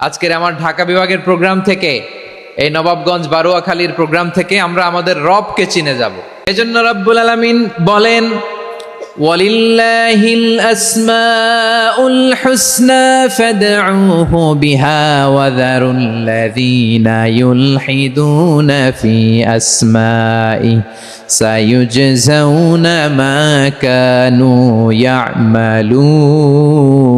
আজকের আমার ঢাকা বিভাগের প্রোগ্রাম থেকে, এই নবাবগঞ্জ বারুয়াখালীর প্রোগ্রাম থেকে আমরা আমাদের রবকে চিনে যাব। এজন্য রব্বুল আলামিন বলেন, ওয়ালিল্লাহিল আসমাউল বিহা আসমাই মা কানু ইয়ামালুন।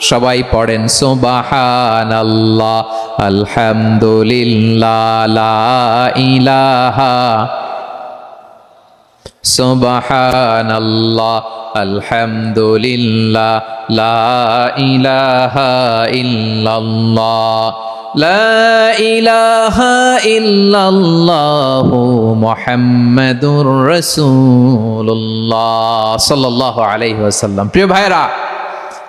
সবাই পড়েন সোবাহান আল্লাহ আলহামদুলিল্লাহ ইলাহা, সুবহানাল্লাহ, আলহামদুলিল্লাহ, লা ইলাহা ইল্লাল্লাহ, লা ইলাহা ইল্লাল্লাহ মুহাম্মাদুর রাসূলুল্লাহ, সাল্লাল্লাহু প্রিয় ভাইরা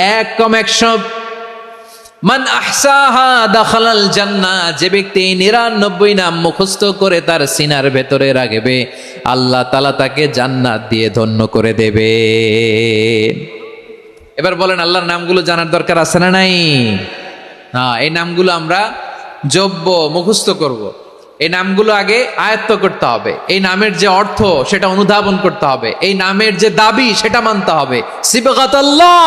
এক কম একশো মান আহসাহা দাখালাল জান্নাহ, যে ব্যক্তি নিরানব্বই নাম মুখস্থ করে তার সিনার ভেতরে রাখবে, আল্লাহ তালা তাকে জান্নাত দিয়ে ধন্য করে দেবে। এবার বলেন, আল্লাহর নামগুলো জানার দরকার আছে না নাই? না, এই নামগুলো আমরা যোগ্য মুখস্থ করব। এই নামগুলো আগে আয়ত্ত করতে হবে। এই নামের যে অর্থ, সেটা অনুধাবন করতে হবে। এই নামের যে দাবি, সেটা মানতে হবে। সিবগাতাল্লাহ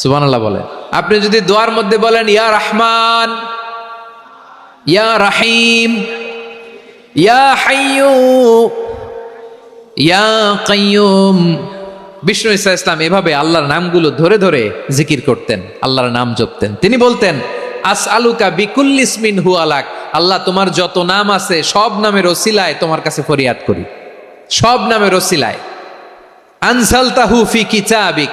সুবান আল্লাহ বলেন আপনি যদি দোয়ার মধ্যে বলেন, ইয়া রহমান, ইয়া রাহিম, ইয়া হাইয়ু, ইয়া কাইয়ুম। বিষ্ণু ইসা ইসলাম এভাবে আল্লাহর নামগুলো ধরে ধরে জিকির করতেন, আল্লাহর নাম জপতেন। তিনি বলতেন আস আলুকা বিকুল্লিসমিন হু আলাক আল্লাহ তোমার যত নাম আছে, সব নামের ওসিলায় তোমার কাছে ফরিয়াদ করি। সব নামের ওসিলায়। আনসাল তাহু ফি কিতাবিক।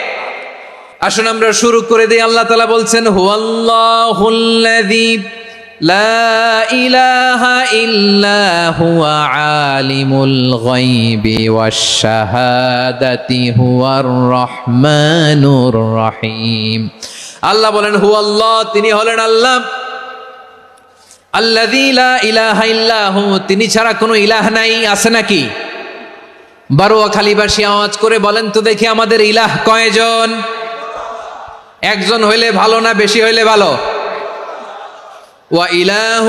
আসুন আমরা শুরু করে দিই। আল্লাহ তালা বলছেন, হুয়াল্লাহুল্লাযী লা ইলাহা ইল্লা হুয়া আলিমুল রহিম। আল্লাহ বলেন আল্লাহ তিনি হলেন আল্লাহ। আল্লাযী লা তিনি ছাড়া কোনো ইলাহ নাই, আছে নাকি? বারোয়া খালিবাসী আওয়াজ করে বলেন, তো দেখি আমাদের ইলাহ কয়জন? একজন হইলে ভালো না বেশি হইলে ভালো? ওয়া ইল্লা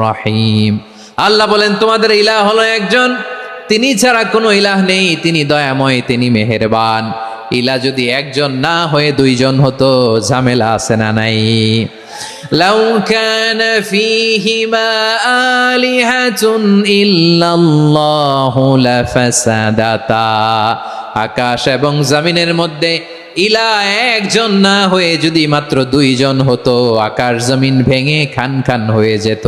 রহিম। আল্লাহ বলেন, তোমাদের ইলাহ হলো একজন। তিনি ছাড়া কোনো ইলাহ নেই। তিনি দয়াময়, তিনি মেহেরবান। ইলা যদি একজন না হয়ে দুইজন হতো ঝামেলা আছে না নাই لو كان فيهما آلهة إلا الله لفسدتا আকাশ এবং জমিনের মধ্যে ইলা একজন না হয়ে যদি মাত্র দুইজন হতো আকাশ জমিন ভেঙে খান খান হয়ে যেত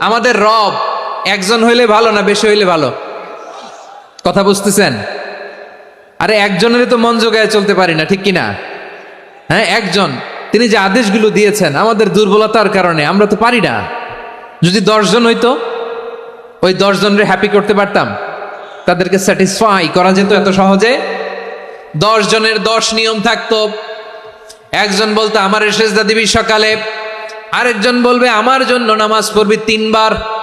আমাদের রব একজন হইলে ভালো না বেশি হইলে ভালো কথা বুঝতেছেন আরে একজনের তো মন জোগায় চলতে পারি না, ঠিক কিনা হ্যাঁ একজন। তিনি যে আদেশগুলো দিয়েছেন, আমাদের দুর্বলতার কারণে, আমরা তো পারি না। যদি দশজন হইতো, ওই দশজনের হ্যাপি করতে পারতাম। তাদেরকে স্যাটিসফাই করা যেত এত সহজে। দশ জনের দশ নিয়ম থাকতো। একজন বলতো, আমার সেজদা দিবি সকালে। আরেকজন বলবে, আমার জন্য নামাজ পড়বি তিনবার।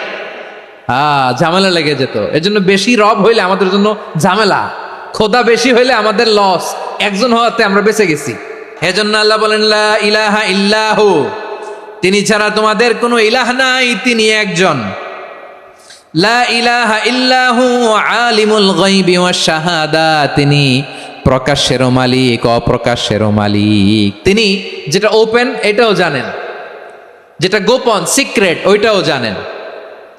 হ্যাঁ ঝামেলা লেগে যেত। এর জন্য বেশি রব হইলে আমাদের জন্য ঝামেলা। খোদা বেশি হইলে আমাদের লস একজন হওয়াতে আমরা বেঁচে গেছি। এজন্য আল্লাহ বলেন ইলাহা ইল্লাহু। তিনি ছাড়া তোমাদের কোনো ইলাহ নাই, তিনি একজন। লা ইল্লাহু তিনি প্রকাশ্যেরও মালিক অপ্রকাশ্যেরও মালিক। তিনি যেটা ওপেন এটাও জানেন। যেটা গোপন সিক্রেট ওইটাও জানেন।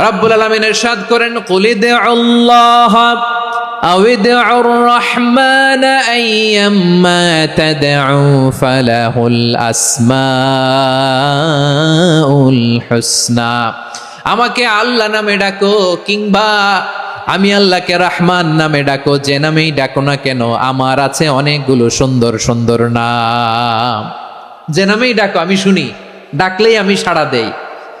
রব্বুল আলমিন এরশাদ করেন কুলিদ আল্লাহ أو ادعوا الرحمن أيما تدعوا فله الأسماء الحسنى আমাকে আল্লাহ নামে ডাকো কিংবা আমি আল্লাহকে রাহমান নামে ডাকো যে নামেই ডাকো না কেন আমার আছে অনেকগুলো সুন্দর সুন্দর নাম যে নামেই ডাকো আমি শুনি ডাকলেই আমি সাড়া দেই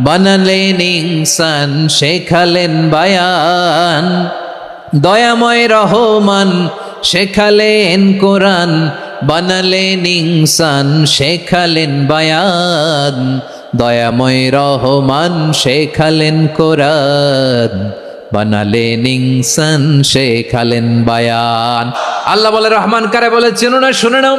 বানালেন ইনসান, শেখালেন বায়ান। দয়াময় রহমান, শেখালেন কোরআন। বানালেন ইনসান, শেখালেন বায়ান। দয়াময় রহমান, শেখালেন কোরআন। বানালেন ইনসান, শেখালেন বায়ান। আল্লাহ বলে, রহমান কারে বলে, চেনো না, শুনে নাও।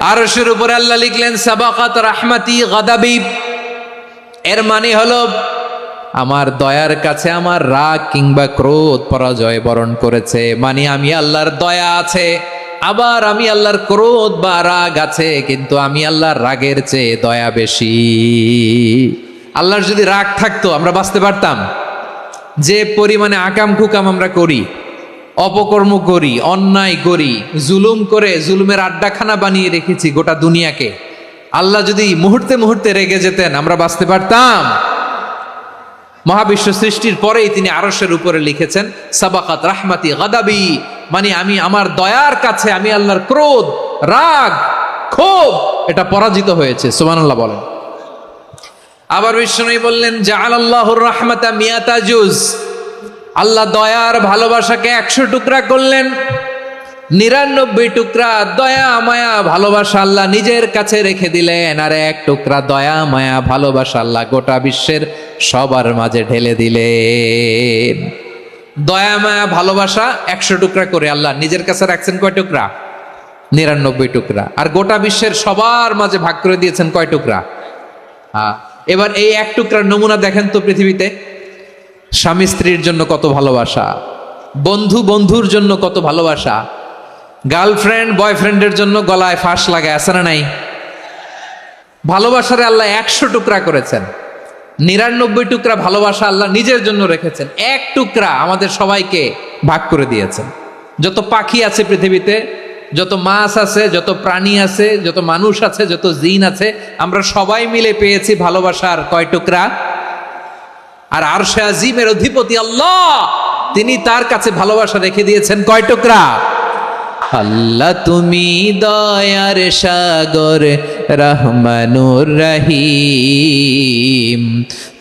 আরশের উপরে আল্লাহ লিখলেন, সাবাকাত রাহমাতি গাদাবি। এর মানে হলো, আমার দয়ার কাছে আমার রাগ কিংবা ক্রোধ পরাজয় বরণ করেছে। মানে আমি আল্লাহর দয়া আছে, আবার আমি আল্লাহর ক্রোধ বা রাগ আছে, কিন্তু আমি আল্লাহর রাগের চেয়ে দয়া বেশি। আল্লাহর যদি রাগ থাকতো, আমরা বাঁচতে পারতাম। যে পরিমাণে আকাম কুকাম আমরা করি অপকর্ম করি, অন্যায় করি, জুলুম করে জুলুমের আড্ডাখানা বানিয়ে রেখেছি গোটা দুনিয়াকে। আল্লাহ যদি মুহূর্তে মুহূর্তে রেগে যেতেন, আমরা বাঁচতে পারতাম। মহাবিশ্ব সৃষ্টির পরেই তিনি আরশের উপরে লিখেছেন, সাবাকাত রাহমাতি গাদাবি মানে আমি আমার দয়ার কাছে, আমি আল্লাহর ক্রোধ, রাগ, ক্ষোভ, এটা পরাজিত হয়েছে। সুবহানাল্লাহ বলেন। আবার বিষ্ণু বললেন জাআল আল্লাহুর রাহমাতা মিয়াতা জুজ আল্লাহ দয়ার ভালোবাসাকে একশো টুকরা করলেন, নিরানব্বই টুকরা দয়া মায়া ভালোবাসা আল্লাহ নিজের কাছে রেখে দিলেন, আর এক টুকরা দয়া মায়া ভালোবাসা আল্লাহ গোটা বিশ্বের সবার মাঝে ঢেলে দিলেন। দয়া মায়া ভালোবাসা একশো টুকরা করে আল্লাহ নিজের কাছে রাখছেন কয় টুকরা? নিরানব্বই টুকরা। আর গোটা বিশ্বের সবার মাঝে ভাগ করে দিয়েছেন কয় টুকরা? এবার এই এক টুকরার নমুনা দেখেন তো পৃথিবীতে। স্বামী স্ত্রীর জন্য কত ভালোবাসা, বন্ধু বন্ধুর জন্য কত ভালোবাসা, গার্লফ্রেন্ড বয়ফ্রেন্ডের জন্য গলায় ফাঁস লাগে আছে না নাই? ভালোবাসারে আল্লাহ একশো টুকরা করেছেন, নিরানব্বই টুকরা ভালোবাসা আল্লাহ নিজের জন্য রেখেছেন, এক টুকরা আমাদের সবাইকে ভাগ করে দিয়েছেন। যত পাখি আছে পৃথিবীতে, যত মাছ আছে, যত প্রাণী আছে, যত মানুষ আছে, যত জিন আছে, আমরা সবাই মিলে পেয়েছি ভালোবাসার কয় টুকরা? আর আরশে আজিমের অধিপতি আল্লাহ, তিনি তার কাছে ভালোবাসা রেখে দিয়েছেন কয় টুকরা? আল্লাহ তুমি দয়ার সাগর, রহমানুর রহিম।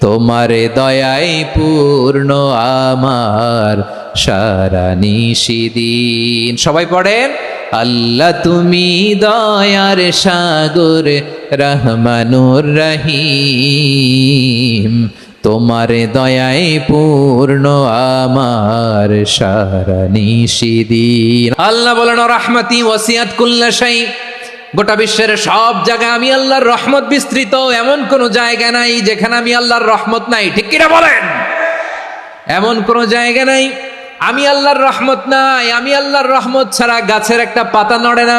তোমার দয়াই পূর্ণ আমার, সারা নিশিদিন সবাই পড়েন? আল্লাহ তুমি দয়ার সাগর, রহমানুর রহিম। তোমার দয়ায় পূর্ণ আমার সারা নিশিদিন আল্লাহ বলেন রহমতি ওসিয়াত কুল্লা শাই গোটা বিশ্বের সব জায়গায় আমি আল্লাহর রহমত বিস্তৃত, এমন কোন জায়গা নাই যেখানে আমি আল্লাহর রহমত নাই। ঠিক কিনা বলেন? এমন কোন জায়গা নাই, আমি আল্লাহর রহমত নাই, আমি আল্লাহর রহমত ছাড়া গাছের একটা পাতা নড়ে না।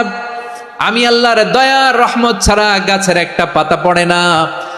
আমি আল্লাহর দয়ার রহমত ছাড়া গাছের একটা পাতা পড়ে না।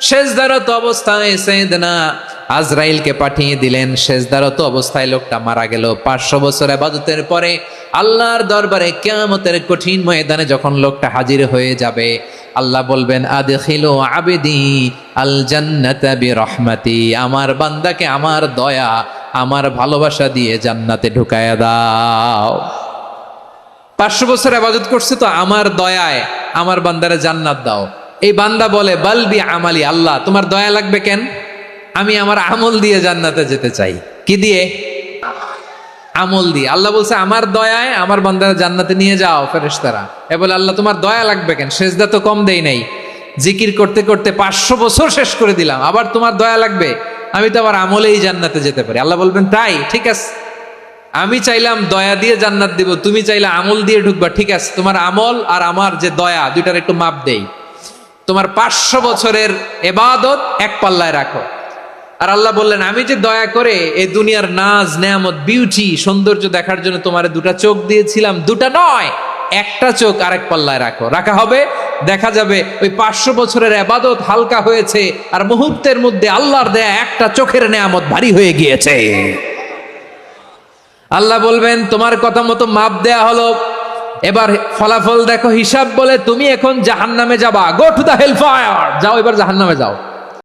শেষদারত অবস্থায় সেদনা আজরাইলকে পাঠিয়ে দিলেন। শেষদারত অবস্থায় লোকটা মারা গেল। পাঁচশো বছর আবাদতের পরে আল্লাহর দরবারে কেয়ামতের কঠিন ময়দানে যখন লোকটা হাজির হয়ে যাবে, আল্লাহ বলবেন, আদখিলু আবেদি আল জান্নাতা বিরহমাতি। আমার বান্দাকে আমার দয়া, আমার ভালোবাসা দিয়ে জান্নাতে ঢুকায়া দাও। পাঁচশো বছর আবাদত করছে তো আমার দয়ায় আমার বান্দারে জান্নাত দাও। এই বান্দা বলে বালবি আমালি, আল্লাহ, তোমার দয়া লাগবে কেন? আমি আমার আমল দিয়ে জান্নাতে যেতে চাই। কি দিয়ে? আমল দিয়ে। আল্লাহ বলছে, আমার দয়ায় আমার বান্দারা জান্নাতে নিয়ে যাও, ফেরেশতারা। এ বলে, আল্লাহ, তোমার দয়া লাগবে কেন? সেজদা তো কম দেই নাই। জিকির করতে করতে পাঁচশো বছর শেষ করে দিলাম, আবার তোমার দয়া লাগবে। আমি তো আবার আমলেই জান্নাতে যেতে পারি। আল্লাহ বলবেন, তাই, ঠিক আছে। আমি চাইলাম দয়া দিয়ে জান্নাত দিব, তুমি চাইলে আমল দিয়ে ঢুকবা, ঠিক আছে। তোমার আমল আর আমার যে দয়া, দুইটার একটু মাপ দেই। তোমার পাঁচশো বছরের এবাদত এক পাল্লায় রাখো। আর আল্লাহ বললেন, আমি যে দয়া করে এই দুনিয়ার নাজ, নেয়ামত বিউটি সৌন্দর্য দেখার জন্য তোমার দুটা চোখ দিয়েছিলাম, দুটা নয়, একটা চোখ আরেক পাল্লায় রাখো। রাখা হবে, দেখা যাবে ওই পাঁচশো বছরের আবাদত হালকা হয়েছে, আর মুহূর্তের মধ্যে আল্লাহর দেয়া একটা চোখের নেয়ামত ভারী হয়ে গিয়েছে। আল্লাহ বলবেন, তোমার কথা মতো মাপ দেয়া হলো এবার ফলাফল দেখো, হিসাব বলে তুমি এখন জাহান্নামে যাবা। গো টু দা হেল্প যাও, এবার জাহান্নামে যাও।